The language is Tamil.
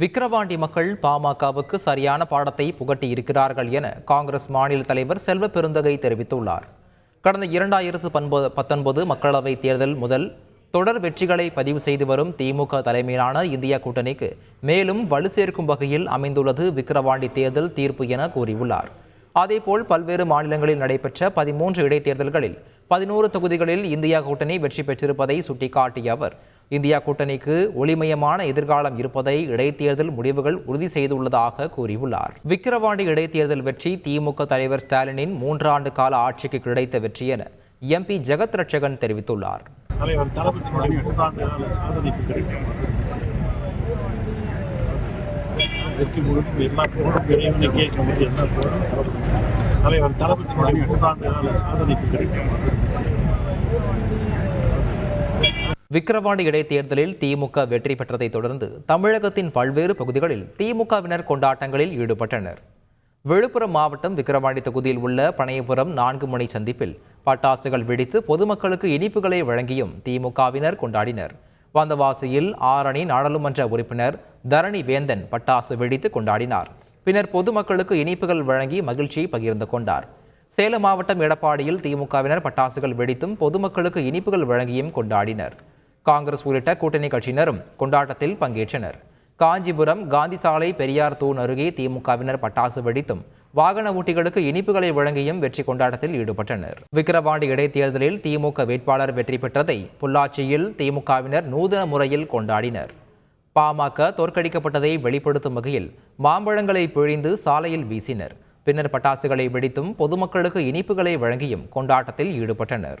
விக்கிரவாண்டி மக்கள் பாமகவுக்கு சரியான பாடத்தை புகட்டி இருக்கிறார்கள் என காங்கிரஸ் மாநில தலைவர் செல்வ பெருந்தகை தெரிவித்துள்ளார். கடந்த இரண்டாயிரத்து பன்பது பத்தொன்பது மக்களவைத் தேர்தல் முதல் தொடர் வெற்றிகளை பதிவு செய்து வரும் திமுக தலைமையிலான இந்தியா கூட்டணிக்கு மேலும் வலு சேர்க்கும் வகையில் அமைந்துள்ளது விக்கிரவாண்டி தேர்தல் தீர்ப்பு என கூறியுள்ளார். அதேபோல் பல்வேறு மாநிலங்களில் நடைபெற்ற பதிமூன்று இடைத்தேர்தல்களில் பதினோரு தொகுதிகளில் இந்தியா கூட்டணி வெற்றி பெற்றிருப்பதை சுட்டிக்காட்டிய அவர் இந்தியா கூட்டணிக்கு ஒளிமயமான எதிர்காலம் இருப்பதை இடைத்தேர்தல் முடிவுகள் உறுதி செய்துள்ளதாக கூறியுள்ளார். விக்கிரவாண்டி இடைத்தேர்தல் வெற்றி திமுக தலைவர் ஸ்டாலினின் மூன்றாண்டு கால ஆட்சிக்கு கிடைத்த வெற்றி என எம்பி ஜெகத் ரட்சகன் தெரிவித்துள்ளார். தலைவர் மூன்றாண்டு கால சாதனைக்கு கிடைக்கும் வெற்றி. முழுக்க எல்லா புகழும் இறைவனுக்கே நமக்கு எல்லா புகழும் தலைவர் தளபதியினுடைய மூன்றாண்டு கால சாதனைக்கு கிடைக்கும் விக்கிரவாண்டி இடைத்தேர்தலில் திமுக வெற்றி பெற்றதைத் தொடர்ந்து தமிழகத்தின் பல்வேறு பகுதிகளில் திமுகவினர் கொண்டாட்டங்களில் ஈடுபட்டனர். விழுப்புரம் மாவட்டம் விக்கிரவாண்டி தொகுதியில் உள்ள பனையபுரம் நான்கு மணி சந்திப்பில் பட்டாசுகள் வெடித்து பொதுமக்களுக்கு இனிப்புகளை வழங்கியும் திமுகவினர் கொண்டாடினர். வந்தவாசியில் ஆரணி நாடாளுமன்ற உறுப்பினர் தரணி வேந்தன் பட்டாசு வெடித்து கொண்டாடினார். பின்னர் பொதுமக்களுக்கு இனிப்புகள் வழங்கி மகிழ்ச்சியை பகிர்ந்து கொண்டார். சேலம் மாவட்டம் எடப்பாடியில் திமுகவினர் பட்டாசுகள் வெடித்தும் பொதுமக்களுக்கு இனிப்புகள் வழங்கியும் கொண்டாடினர். காங்கிரஸ் உள்ளிட்ட கூட்டணி கட்சியினரும் கொண்டாட்டத்தில் பங்கேற்றனர். காஞ்சிபுரம் காந்தி சாலை பெரியார் தூண் அருகே திமுகவினர் பட்டாசு வெடித்தும் வாகன ஓட்டிகளுக்கு இனிப்புகளை வழங்கியும் வெற்றி கொண்டாட்டத்தில் ஈடுபட்டனர். விக்கிரவாண்டி இடைத்தேர்தலில் திமுக வேட்பாளர் வெற்றி பெற்றதை பொள்ளாச்சியில் திமுகவினர் நூதன முறையில் கொண்டாடினர். பாமக தோற்கடிக்கப்பட்டதை வெளிப்படுத்தும் வகையில் மாம்பழங்களை பிழிந்து சாலையில் வீசினர். பின்னர் பட்டாசுகளை வெடித்தும் பொதுமக்களுக்கு இனிப்புகளை வழங்கியும் கொண்டாட்டத்தில் ஈடுபட்டனர்.